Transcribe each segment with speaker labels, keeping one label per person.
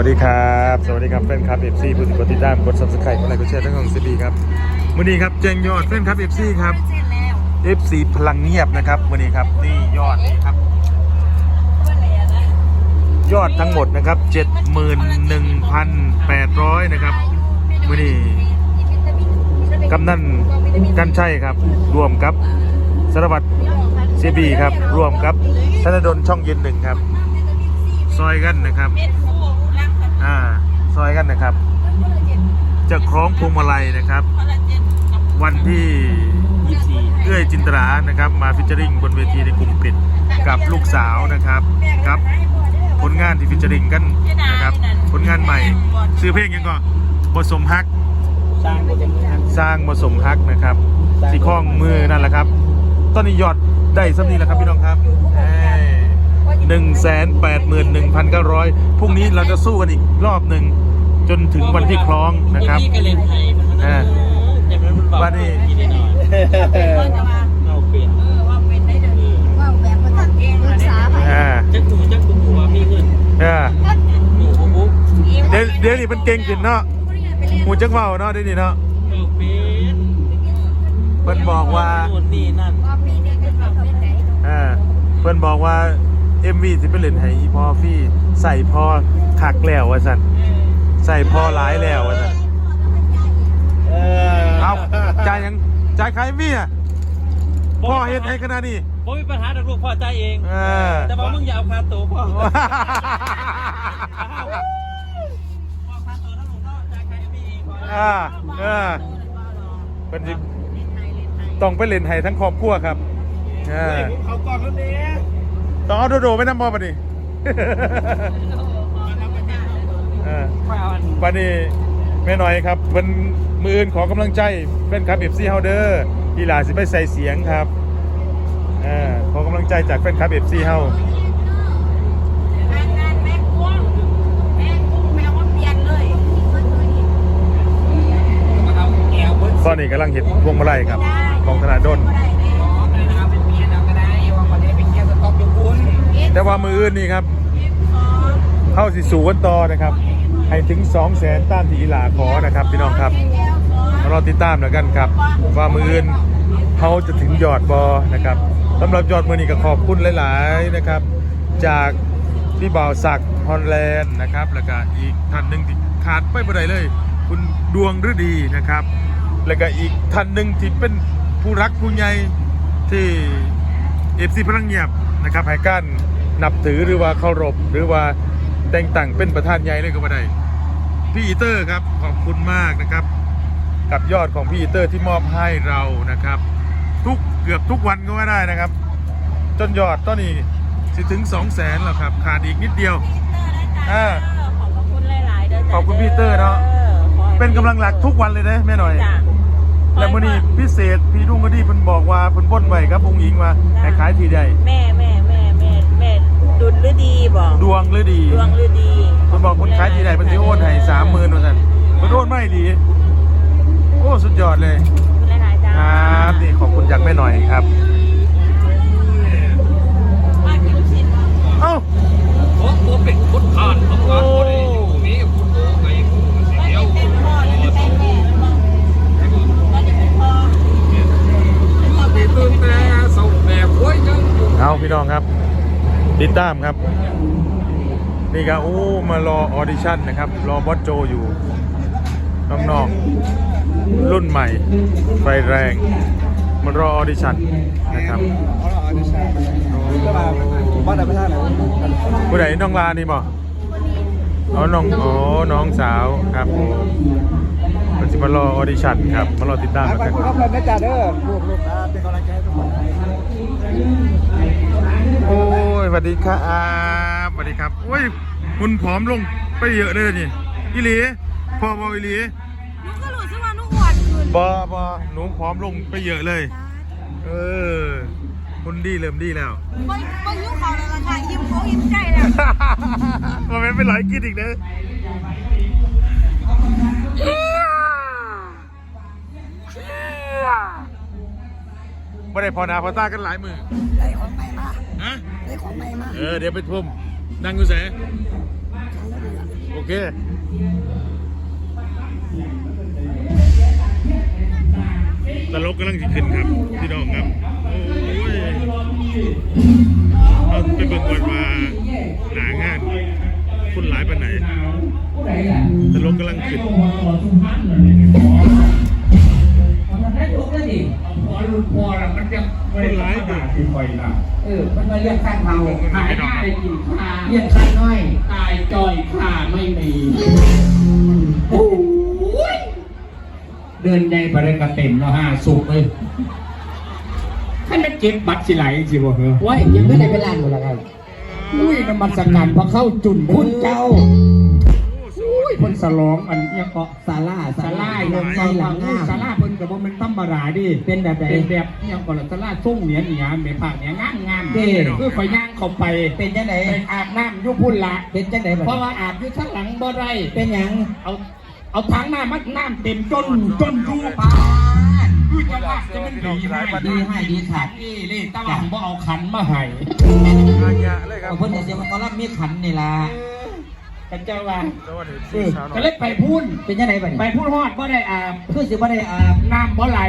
Speaker 1: วัสดีครับ สวัสดีครับแฟนคลับเอฟซีผู้กดติดตามกดซับสไครต์กดไลค์กดแชร์ทั้งของซีบีครับวันนี้ครับแจ้งยอดแฟนคลับเอฟซีครับเอฟซีพลังเงียบนะครับวันนี้ครับนี่ยอดนี่ครับ ยอดทั้งหมดนะครับ71,800นะครับวันนี้กำนันกันชัยครับรวมกับสารวัตรเซบีครับรวมกับธนดลช่องเย็นหนึ่งครับ ซอยกันนะครับ อ่าซอยกันนะครับ จะคล้องพวงมาลัยนะครับ วันที่เอื้อยจินตรานะครับ มาฟิชเจอริงบนเวทีในกลุ่มปิดกับลูกสาวนะครับครับ ผลงานที่ฟิชเจอริงกันนะครับ ผลงานใหม่ซื้อเพลงยังก็บทสมฮัก
Speaker 2: สร้างก็จะมีทาง
Speaker 1: สร้างบทสมฮักนะครับสีข้องมือนั่นแหละครับ ตอนนี้ยอดได้สักนี้แหละครับพี่น้องครับ หนึ่งแสนแปดหมื่นหนึ่งพันเก้าร้อยพรุ่งนี้เราจะสู้กันอีกรอบหนึ่งจนถึงวันที่คล้องนะครับ
Speaker 3: พี่ก็เล่นไทยมัน
Speaker 1: อ่า
Speaker 3: แต่มันมันบอก
Speaker 1: ว่านี่
Speaker 3: พี่ได้หน่อยเอาเปลี่ยน
Speaker 1: อ่า
Speaker 3: จักหนูจักคุณผัวมีเงิน
Speaker 1: อ่า
Speaker 3: หนูบุ๊ก
Speaker 1: เดี๋ยวเดี๋ยวนี้มันเก่งขึ้นเนาะหูจักเมาเนาะเดี๋ยวนี้เนาะ
Speaker 3: เอาเป็น
Speaker 1: เพิ่นบอกว่า
Speaker 3: โน่นนี่นั่น
Speaker 1: อ่า เพิ่นบอกว่า MV สิเป็นเล่นให้อีพอฟรี่ใส่พอคักแล้วว่าซั่นใส่พอหลายแล้วว่าซั่น
Speaker 2: เออ
Speaker 1: เอาจ่ายยังจ่ายใครมีอะพ่อเฮ็ดให้ขนาดนี้
Speaker 3: บ่มีปัญหาดอกลูกพ่อใจายเอง
Speaker 1: เออ
Speaker 3: แต่ว่ามึงอย่าเอาคาตัวพ่อพ่อคาตัวถ้าหนูก็จ่ายใครไม่เองพ่อ
Speaker 1: อ่าเออเพิ่นสิต้องไปเล่นให้ทั้งครอบครัวครับอ่า
Speaker 2: เฮ้ยผมเขาก่อนแล้วเนี่ย
Speaker 1: ต้องเอาโดโดไปนำบ่บัดนี้เออ
Speaker 3: ไม่เอาอัน
Speaker 1: บัดนี้แม่หน่อยครับเพิ่นมืออื่นขอกำลังใจแฟนคลับ FC เฮาเด้ออีหลาสิไปใส่เสียงครับเอ่าขอกำลังใจจากแฟนคลับเฮา
Speaker 3: เอาแก้วเบิ้ล
Speaker 1: ตอนนี้กำลังเฮ็ดพวงมาลัยครับ ของธนาดล
Speaker 3: แต่
Speaker 1: ว่ามืออื่นนี่ครับ เข้าสิสู่กันต่อนะครับ ให้ถึง2 0 0แสนตามที่อีหลาขอนะครับ พี่น้องครับรอติดตามแล้วกันครับ ว่ามืออื่นเขาจะถึงยอดบอนะครับสำหรับยอดมือนี้ก็ขอบคุณหลาย ๆนะครับ จากพี่บ่าวศักดิ์ฮอนแลนด์นะครับ แล้วก็อีกท่านหนึ่งที่ขาดไปบ่ได้เลย คุณดวงฤดีนะครับ แล้วก็อีกท่านหนึ่งที่เป็นผู้รักผู้ใหญ่ที่เอฟซีพลังเงียบนะครับให้การ นับถือหรือว่าเคารพหรือว่าแต่งตั้งเป็นประธานใหญ่เลยก็ว่าได้พี่อีเตอร์ครับขอบคุณมากนะครับ กับยอดของพี่อีเตอร์ที่มอบให้เรานะครับ ทุกเกือบทุกวันก็ว่าได้นะครับ จนยอดตอนนี้สิถึง2 0 0แสนแล้วครับขาดอีกนิดเดียวอ่า
Speaker 4: ขอบคุณหลายๆเด้อ
Speaker 1: ขอบคุณพี่เตอร์เนาะเป็นกำลังหลักทุกวันเลยนะแม่หน่อย
Speaker 4: จ้ะ
Speaker 1: แล้วมื่อนี้พิเศษพี่ดุ้งก็ดีเพิ่นบอกว่าเพิ่นบ่นไว้ครับองค์หญิงว่าให้ขายทีใด
Speaker 4: แม่แม่แม่แม่แม่ ดุลฤดีบอก
Speaker 1: ดวงหรือดี
Speaker 4: ดวงฤดี
Speaker 1: เพิ่นบอกเพิ่นขายทีใดเพิ่นสิโอนให้30,000ว่าซั่นเพิ่นโอนไม่ดี โอ้สุดยอดเลย
Speaker 4: ขอบคุณหลายๆจ้า
Speaker 1: ครับนี่ขอบคุณจากแม่หน่อยครับ
Speaker 4: มากินลูกชิ้น
Speaker 1: เอ้า
Speaker 3: โอ้โหเป็นพุทธทานของเราคนนี้มีพุทธโอ้ไงกูเสียว
Speaker 4: เต้นพ่อแล้วก็เต้นแม่แล้วบอกแล้วจะเป็นพ่อ
Speaker 3: ตีตื่นแต่ส่งแบบโว้ยจัง
Speaker 1: เอาพี่น้องครับ ติดตามครับ นี่ก็โอ้มารอออดิชั่นนะครับ รอบอสโจอยู่น้องๆรุ่นใหม่ ไฟแรงมารอออดิชั่นนะครับ
Speaker 2: บ้านไหนไม่ใช่ไหน
Speaker 1: ผู้ใดน้องลานี่บ่อ๋อน้องอ๋อน้องสาวครับผมมันจะมารอออดิชั่นครับมารอติดตามกัน
Speaker 2: คุณ
Speaker 1: ค
Speaker 2: ค
Speaker 1: รั
Speaker 2: รั
Speaker 1: บบ
Speaker 2: เลยนะจ๊ะเด้อลูกลูกครับเป็นกำลังใจให้ทุกคน
Speaker 1: อ้ ยสวัสดีครับสวัสดีครับโอ้ยคุณผอมลงไปเยอะเลยนี่อีหลีพ่อบออีหลี
Speaker 4: หนูก็รู้สึกว่าหนูอ้วนขึ้น
Speaker 1: บอบอหนูผอมลงไปเยอะเลย เออคุณดีเริ่มดีแล้ว
Speaker 4: ไม่ไม่ยุ่งเขาแล้วล่ะค่ะยิ้มเขายิ้มใจแล้ว
Speaker 1: มันไม่เป็นไรกินอีกเด้อไม่ได้พอนาพอตากันหลายมือ
Speaker 2: ได้ของใหม่มา
Speaker 1: ฮะ
Speaker 2: ได้ ของใหม่มา
Speaker 1: เออเดี๋ยวไปทุ่มนั่งอยู่แสโอเคตลกกำลังจะขึ้นครับ พี่น้องครับ โอ้ยเอาไปเบิ่งก่อนว่าหนางานคนหลายปานไหนตลกกำลังขึ้น
Speaker 3: พอล้วมันจะ
Speaker 1: คนหลายเบิ่ง
Speaker 3: ที่คอยนะ
Speaker 2: เออ มันมาเรียกข้างเขา
Speaker 3: หายหน้าได้กินข้า
Speaker 2: เรียกข้างน้อย
Speaker 3: ตายจอยข้าไม่มีโอ้ยเดินในบริกรเต็มแล้วห้าสุกเลยท่านไม่เก็บบัตรสิไหลสิบ่เหรอ
Speaker 2: ว่ายังไม่ได้ไปร้านหมดแล้วครับ
Speaker 3: อุ้ยน้ำมันสกัดพอเข้าจุน
Speaker 2: คุณเจ้า
Speaker 3: อุ้ยคนสลองอันเนี้ยก็
Speaker 2: ซาร่า
Speaker 3: สาลา
Speaker 2: ล
Speaker 3: เงิ
Speaker 2: ง
Speaker 3: น
Speaker 2: ใจ
Speaker 3: ใจ
Speaker 2: ห
Speaker 3: ห
Speaker 2: ลั
Speaker 3: ลั
Speaker 2: ง
Speaker 3: ง
Speaker 2: หน้า
Speaker 3: สาลาเพิ่นกับว่ามันตั้มบาราดิ
Speaker 2: เป็นแบบไหน
Speaker 3: เป็นแบบเนี้ยก่อนละสาลาส่งเหนียนเหนียนในภาคเหนียงามงาม
Speaker 2: เด้
Speaker 3: เพื่อคอยย่างเข้าไป
Speaker 2: เป็นจังไหน
Speaker 3: ไปอาบน้ำอยุพุ่นละ
Speaker 2: เป็นจังไหนบัด
Speaker 3: เพราะว่าอาบอยู่ข้างหลังบ่ได้
Speaker 2: เป็นหยัง
Speaker 3: เอาเอาถังน้ำมัดน้ำเต็มจนจนดู
Speaker 2: ปาด
Speaker 3: คือจะว่าจะเป็นดีให้
Speaker 2: ดีให้ดีขาด
Speaker 3: นี่นี่ตะวันบ่เอาขันมาให้
Speaker 1: งานยะเลยครับ
Speaker 2: เอาเพิ่นจะเสียมันก็รับมีขันนี่ล่ะ
Speaker 3: กันเจ้าว่า
Speaker 1: สวัสดี
Speaker 3: เออ
Speaker 1: สาวน้อ
Speaker 3: ก็
Speaker 1: ย
Speaker 3: เลยไปพุ่น
Speaker 2: เป็นจังไหนบัด
Speaker 3: ไป
Speaker 2: นี้
Speaker 3: พุ่นฮอดบ่ได้อาบ
Speaker 2: คือสิบ่ได้อาบ
Speaker 3: น้ำบ่ไหล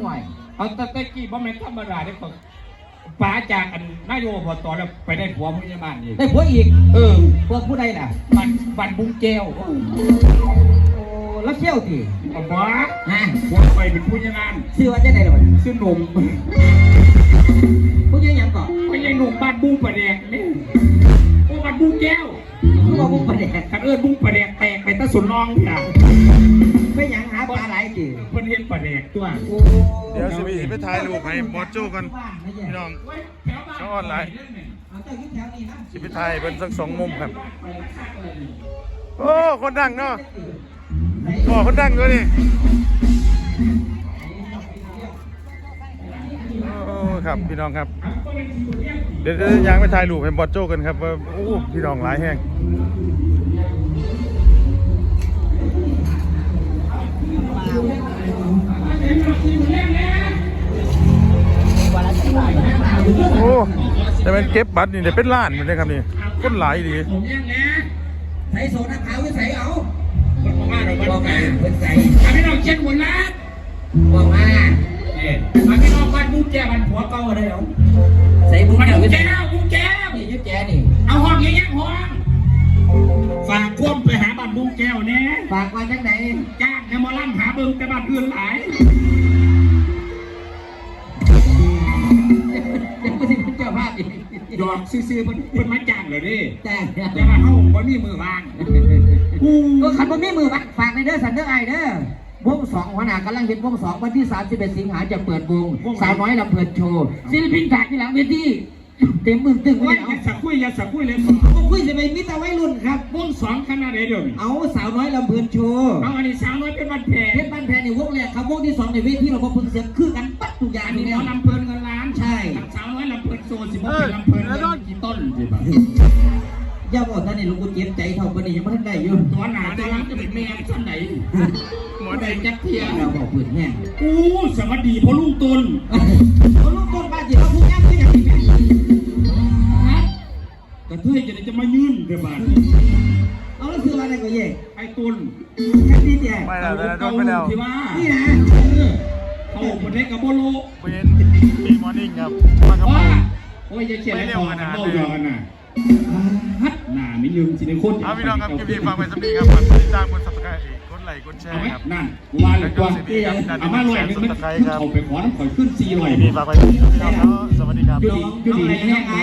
Speaker 2: ห่วย
Speaker 3: เอาแตะตะกี้บ่แม่นธรรมดาได้ปะป๋าจากอันนายโยบตแล้วไปได้ผัวพยาบาลอีก
Speaker 2: ได้ผัวอีก
Speaker 3: เออ
Speaker 2: ผัวผู้ใดน่ะ
Speaker 3: บันบันบุงแก้ว
Speaker 2: โอ้แล้วเที่ยวติ
Speaker 3: เอาบ้า
Speaker 2: ฮะ
Speaker 3: ผัวไปเป็นผู้ยาน
Speaker 2: ชื่อว่าจังไหนล่ะบัดนี้
Speaker 3: ชื่อหนุ่ม
Speaker 2: ผู้ใหญ่หยังก่อน
Speaker 3: ไม่ใช่หนุ่มบ้านบุ้งประแดกนี่ สุนรองจ้ะ
Speaker 2: ไม่หยังหาปลาหลายติ
Speaker 3: เพิ่นเห็นประแดกตัว
Speaker 2: โอ้
Speaker 1: เดี๋ยวสิไปถ่ายรูปให้บอสโจ้กันพี่น้องเขาออนไลน์
Speaker 2: เอาเจ้าอยู่แถวนี้นะ
Speaker 1: สิไปถ่ายเป็นสักสองมุมครับ โอ้คนดังเนาะโอ้คนดังด้วยนี่โอ้ครับพี่น้องครับ เดี๋ยวเดี๋ยวยังไปถ่ายรูปให้บอสโจ้กันครับว่าโอ้พี่น้องหลายแห้ง โอ้แต่มันเก็บบัตรนี่เดี๋ยวเป็นล้านเหมือนกันครับนี่คนหลายดี
Speaker 3: ผมยังไง
Speaker 2: ใส่โซดาขาวหรือใส่เอา
Speaker 3: คนบอกว่าเรา
Speaker 2: บ
Speaker 3: บ้า
Speaker 2: อก
Speaker 3: น
Speaker 2: มา
Speaker 3: ไง
Speaker 2: เพิ่นใส่
Speaker 3: อันนี้เราเช็ดหัวล้าน
Speaker 2: บอกมา
Speaker 3: เนี่ยอันนี้เราบ้านบุ้งแก้วบ้านผัวเก่าอะไรเอา
Speaker 2: ใส่บุ้ง
Speaker 3: บ้าน
Speaker 2: แก้ว
Speaker 3: บุ้
Speaker 2: ห
Speaker 3: ง
Speaker 2: รือใส่
Speaker 3: แก้วบุ้งแก้ว
Speaker 2: นี่ยุดแจนี่
Speaker 3: เอาห้องยังยังห้องฝากควมไปหาบ้านบุ้งแก้วเนี่ย
Speaker 2: ฝากมาจังไหน
Speaker 3: จ้า บิ่งแต่บ้านอื่นหลาย
Speaker 2: เดี๋ยวกูสิเป็นเจ้าภาพอีก
Speaker 3: ยอมซื้อๆเพิ่นเพิ่นมาจ้างเลยดิ
Speaker 2: จ้าง
Speaker 3: แต่ว่าเฮาบ่มีมือวางกู
Speaker 2: ก็ขันบ่มีมือบักฝากในเด้อสันเด้อไอเด้อวงสองหัวหน้ากำลังเห็นวงสองวันที่31สิงหาจะเปิดวงสาวน้อยลำเพลินโชว์ศิลปินจากที่หลังเวที เต็มมึงตึง
Speaker 3: ว่า
Speaker 2: ไว้
Speaker 3: อ
Speaker 2: เอา
Speaker 3: ย่าสักคุยอย่าสักคุยเลย
Speaker 2: ผมคุยจะไปมิตรวัยรุ่นครับ
Speaker 3: วงสองคณะใดเดี๋ยวนี้
Speaker 2: เอาสาวน้อยลำเพลินโชว์
Speaker 3: เอาอันนี้สาวน้อยเป็นวันแพ
Speaker 2: เพชรบ้านแพนในวงแรกครับวงที่สองในเวทีเราพอพึงเสียงคือกันปัดทุกอย่าง
Speaker 3: อัน
Speaker 2: นี่
Speaker 3: นี้
Speaker 2: แล้
Speaker 3: เรา
Speaker 2: ว
Speaker 3: ลำเพลินเงินล้าน
Speaker 2: ใช่
Speaker 3: สาวน้อยลำเพลินโซสิบ่เป็นลำเพลินเงินกี่ต้นสิบ่
Speaker 2: อย่าบอกท่านนี่ลูกกูเจ็บใจเท่าคนนี้ยังไม่ทันได้อยู่
Speaker 3: ตัวหนาตัวหลังจะเป็นแม่ชั้นไหนหมอใดจักเทีย
Speaker 2: เราบอกปืนแห้ง
Speaker 3: อู้สวัสดีพ่อลุงตุน
Speaker 2: เขาลูกต้นบ้านที่เขาพูดย่ำขึ้นอย่างนี้
Speaker 3: กระเทยจะได้จะมายืนเดี๋ยวบาด
Speaker 2: เอาแล้วคืออะไรก็เย่
Speaker 3: ไอ้ตุน
Speaker 2: แค่นี้เดียว
Speaker 1: ไม่แล้วแต่โดนไปแล้ว
Speaker 3: ที่ว่า
Speaker 2: นี่นะ
Speaker 3: เขาประเทศกับโบโล
Speaker 1: เป็นปีมอร์นิ่งครับมาครับ
Speaker 3: ว่า
Speaker 1: ผม
Speaker 3: โอ้ยจะเขียนอะไรต่อกันเบ้ายอกันน่ะฮัดหน้าไม่ลืมสิในคน
Speaker 1: เอาพี่น้องครับคลิปนี้ฟังไปสักนิดครับฝากกดติดตามกด subscribe กดไลค์กดแช
Speaker 3: เอา
Speaker 1: ร์
Speaker 3: ไหม
Speaker 1: ครับ
Speaker 3: นั่นกูว่าเลยตัวเอามาลอยนึงมันเขาไปขอน้ำข่อยขึ้นสี่ลอย
Speaker 1: คลิปนี้ฝากไปสักนิดครับพี่น้องเนาะสวัสดีครับ
Speaker 3: อยู่ดีอยู่ดีแห้งไอ้